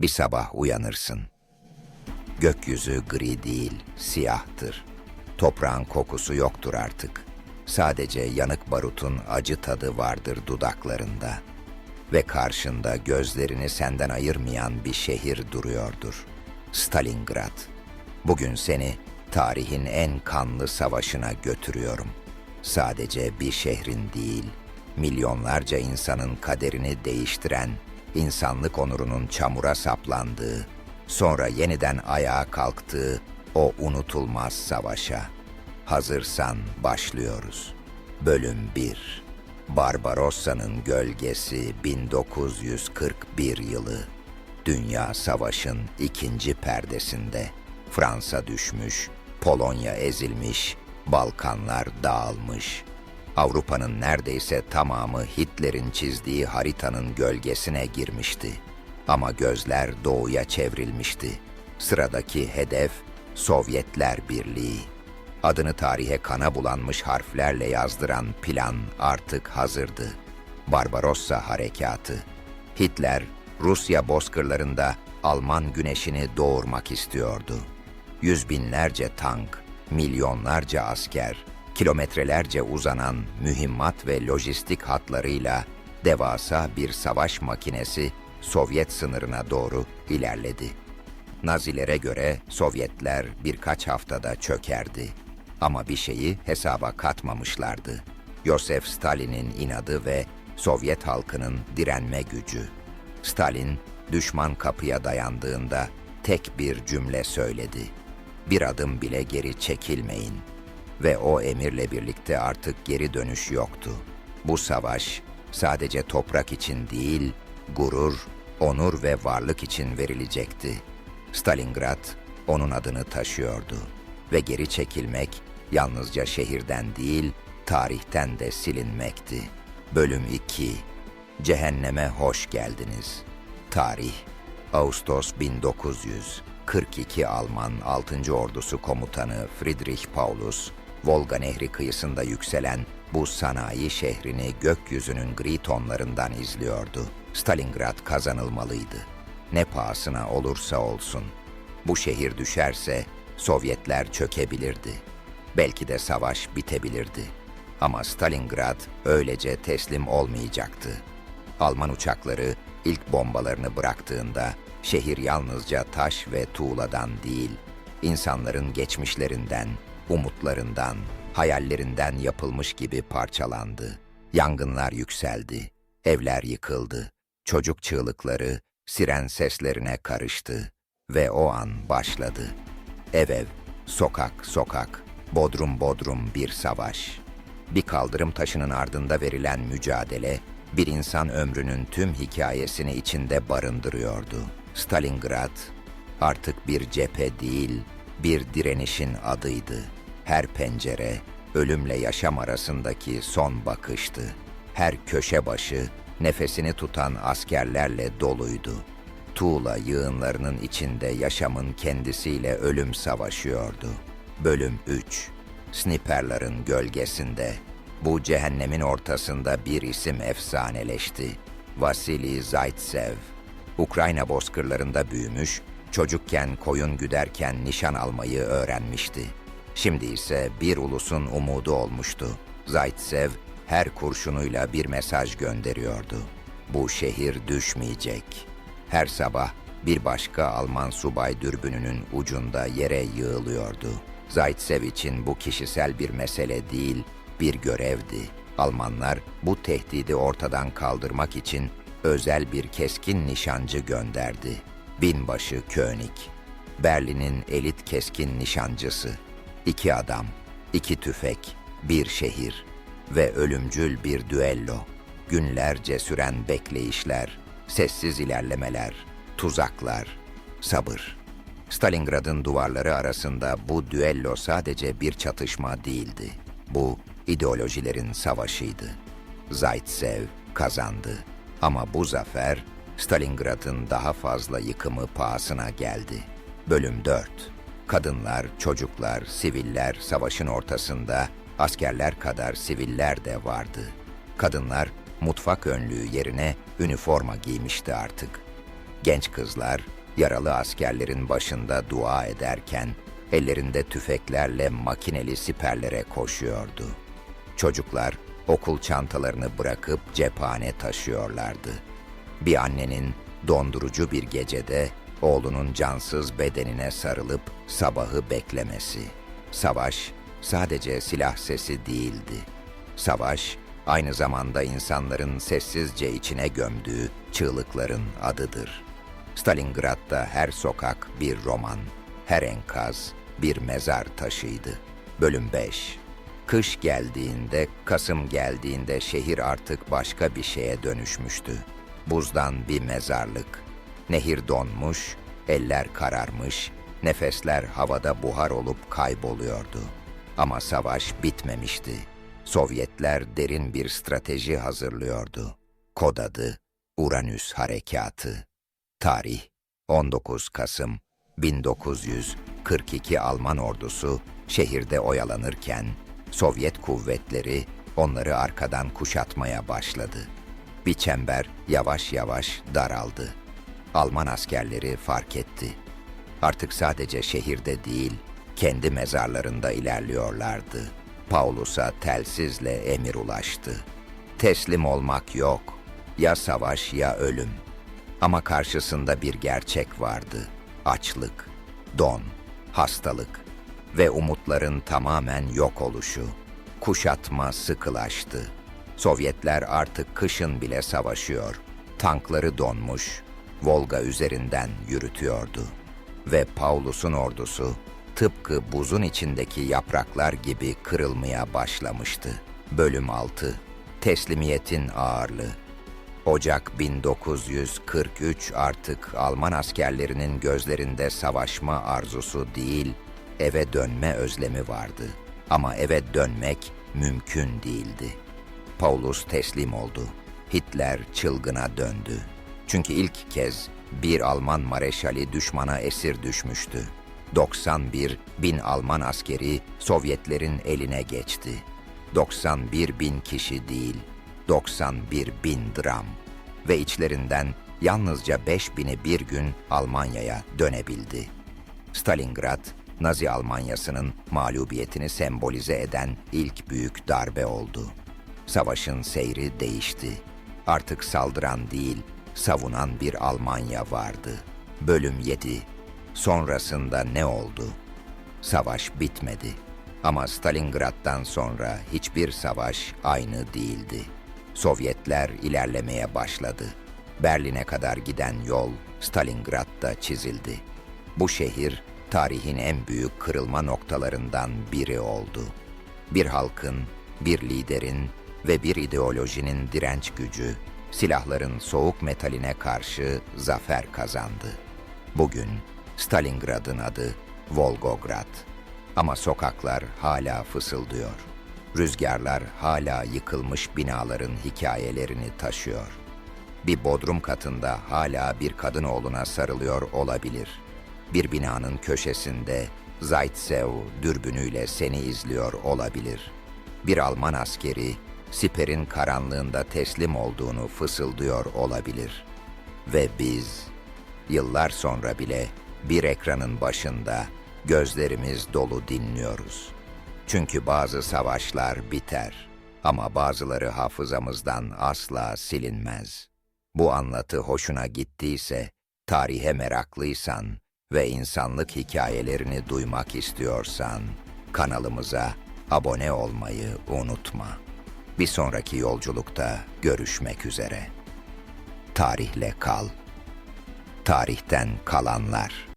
Bir sabah uyanırsın. Gökyüzü gri değil, siyahtır. Toprağın kokusu yoktur artık. Sadece yanık barutun acı tadı vardır dudaklarında. Ve karşında gözlerini senden ayırmayan bir şehir duruyordur. Stalingrad. Bugün seni tarihin en kanlı savaşına götürüyorum. Sadece bir şehrin değil, milyonlarca insanın kaderini değiştiren, insanlık onurunun çamura saplandığı, sonra yeniden ayağa kalktığı o unutulmaz savaşa. Hazırsan başlıyoruz. Bölüm 1 Barbarossa'nın gölgesi 1941 yılı. Dünya Savaş'ın ikinci perdesinde. Fransa düşmüş, Polonya ezilmiş, Balkanlar dağılmış. Avrupa'nın neredeyse tamamı Hitler'in çizdiği haritanın gölgesine girmişti. Ama gözler doğuya çevrilmişti. Sıradaki hedef Sovyetler Birliği. Adını tarihe kana bulanmış harflerle yazdıran plan artık hazırdı. Barbarossa Harekatı. Hitler, Rusya bozkırlarında Alman güneşini doğurmak istiyordu. Yüz binlerce tank, milyonlarca asker, kilometrelerce uzanan mühimmat ve lojistik hatlarıyla devasa bir savaş makinesi Sovyet sınırına doğru ilerledi. Nazilere göre Sovyetler birkaç haftada çökerdi. Ama bir şeyi hesaba katmamışlardı. Yosef Stalin'in inadı ve Sovyet halkının direnme gücü. Stalin, düşman kapıya dayandığında tek bir cümle söyledi. Bir adım bile geri çekilmeyin. Ve o emirle birlikte artık geri dönüş yoktu. Bu savaş sadece toprak için değil, gurur, onur ve varlık için verilecekti. Stalingrad onun adını taşıyordu ve geri çekilmek yalnızca şehirden değil, tarihten de silinmekti. Bölüm 2 Cehenneme hoş geldiniz. Tarih Ağustos 1900 42 Alman 6. Ordusu Komutanı Friedrich Paulus, Volga Nehri kıyısında yükselen bu sanayi şehrini gökyüzünün gri tonlarından izliyordu. Stalingrad kazanılmalıydı. Ne pahasına olursa olsun. Bu şehir düşerse Sovyetler çökebilirdi. Belki de savaş bitebilirdi. Ama Stalingrad öylece teslim olmayacaktı. Alman uçakları ilk bombalarını bıraktığında şehir yalnızca taş ve tuğladan değil, insanların geçmişlerinden, umutlarından, hayallerinden yapılmış gibi parçalandı. Yangınlar yükseldi, evler yıkıldı, çocuk çığlıkları siren seslerine karıştı ve o an başladı. Ev ev, sokak sokak, bodrum bodrum bir savaş. Bir kaldırım taşının ardında verilen mücadele, bir insan ömrünün tüm hikayesini içinde barındırıyordu. Stalingrad artık bir cephe değil, bir direnişin adıydı. Her pencere ölümle yaşam arasındaki son bakıştı. Her köşe başı nefesini tutan askerlerle doluydu. Tuğla yığınlarının içinde yaşamın kendisiyle ölüm savaşıyordu. Bölüm 3 Sniperların gölgesinde bu cehennemin ortasında bir isim efsaneleşti. Vasili Zaitsev. Ukrayna bozkırlarında büyümüş, çocukken koyun güderken nişan almayı öğrenmişti. Şimdi ise bir ulusun umudu olmuştu. Zaitsev her kurşunuyla bir mesaj gönderiyordu. Bu şehir düşmeyecek. Her sabah bir başka Alman subay dürbününün ucunda yere yığılıyordu. Zaitsev için bu kişisel bir mesele değil, bir görevdi. Almanlar bu tehdidi ortadan kaldırmak için özel bir keskin nişancı gönderdi. Binbaşı König. Berlin'in elit keskin nişancısı. İki adam, iki tüfek, bir şehir ve ölümcül bir düello. Günlerce süren bekleyişler, sessiz ilerlemeler, tuzaklar, sabır. Stalingrad'ın duvarları arasında bu düello sadece bir çatışma değildi. Bu ideolojilerin savaşıydı. Zaitsev kazandı. Ama bu zafer Stalingrad'ın daha fazla yıkımı pahasına geldi. Bölüm 4 Kadınlar, çocuklar, siviller savaşın ortasında askerler kadar siviller de vardı. Kadınlar mutfak önlüğü yerine üniforma giymişti artık. Genç kızlar yaralı askerlerin başında dua ederken ellerinde tüfeklerle makineli siperlere koşuyordu. Çocuklar okul çantalarını bırakıp cephane taşıyorlardı. Bir annenin dondurucu bir gecede oğlunun cansız bedenine sarılıp sabahı beklemesi. Savaş sadece silah sesi değildi. Savaş aynı zamanda insanların sessizce içine gömdüğü çığlıkların adıdır. Stalingrad'da her sokak bir roman, her enkaz bir mezar taşıydı. Bölüm 5 Kış geldiğinde, Kasım geldiğinde şehir artık başka bir şeye dönüşmüştü. Buzdan bir mezarlık. Nehir donmuş, eller kararmış, nefesler havada buhar olup kayboluyordu. Ama savaş bitmemişti. Sovyetler derin bir strateji hazırlıyordu. Kod adı Uranüs Harekatı. Tarih 19 Kasım 1942 Alman ordusu şehirde oyalanırken Sovyet kuvvetleri onları arkadan kuşatmaya başladı. Bir çember yavaş yavaş daraldı. Alman askerleri fark etti. Artık sadece şehirde değil, kendi mezarlarında ilerliyorlardı. Paulus'a telsizle emir ulaştı. Teslim olmak yok. Ya savaş ya ölüm. Ama karşısında bir gerçek vardı. Açlık, don, hastalık ve umutların tamamen yok oluşu. Kuşatma sıkılaştı. Sovyetler artık kışın bile savaşıyor. Tankları donmuş, Volga üzerinden yürütüyordu. Ve Paulus'un ordusu tıpkı buzun içindeki yapraklar gibi kırılmaya başlamıştı. Bölüm 6 Teslimiyetin ağırlığı Ocak 1943 artık Alman askerlerinin gözlerinde savaşma arzusu değil, eve dönme özlemi vardı. Ama eve dönmek mümkün değildi. Paulus teslim oldu. Hitler çılgına döndü. Çünkü ilk kez bir Alman mareşali düşmana esir düşmüştü. 91 bin Alman askeri Sovyetlerin eline geçti. 91 bin kişi değil, 91 bin dram ve içlerinden yalnızca 5 bini bir gün Almanya'ya dönebildi. Stalingrad, Nazi Almanyası'nın mağlubiyetini sembolize eden ilk büyük darbe oldu. Savaşın seyri değişti. Artık saldıran değil, savunan bir Almanya vardı. Bölüm 7 Sonrasında ne oldu? Savaş bitmedi. Ama Stalingrad'dan sonra hiçbir savaş aynı değildi. Sovyetler ilerlemeye başladı. Berlin'e kadar giden yol Stalingrad'da çizildi. Bu şehir tarihin en büyük kırılma noktalarından biri oldu. Bir halkın, bir liderin ve bir ideolojinin direnç gücü silahların soğuk metaline karşı zafer kazandı. Bugün Stalingrad'ın adı Volgograd. Ama sokaklar hala fısıldıyor. Rüzgarlar hala yıkılmış binaların hikayelerini taşıyor. Bir bodrum katında hala bir kadın oğluna sarılıyor olabilir. Bir binanın köşesinde Zaitsev dürbünüyle seni izliyor olabilir. Bir Alman askeri siperin karanlığında teslim olduğunu fısıldıyor olabilir. Ve biz yıllar sonra bile bir ekranın başında gözlerimiz dolu dinliyoruz. Çünkü bazı savaşlar biter ama bazıları hafızamızdan asla silinmez. Bu anlatı hoşuna gittiyse, tarihe meraklıysan ve insanlık hikayelerini duymak istiyorsan kanalımıza abone olmayı unutma. Bir sonraki yolculukta görüşmek üzere. Tarihle kal. Tarihten kalanlar.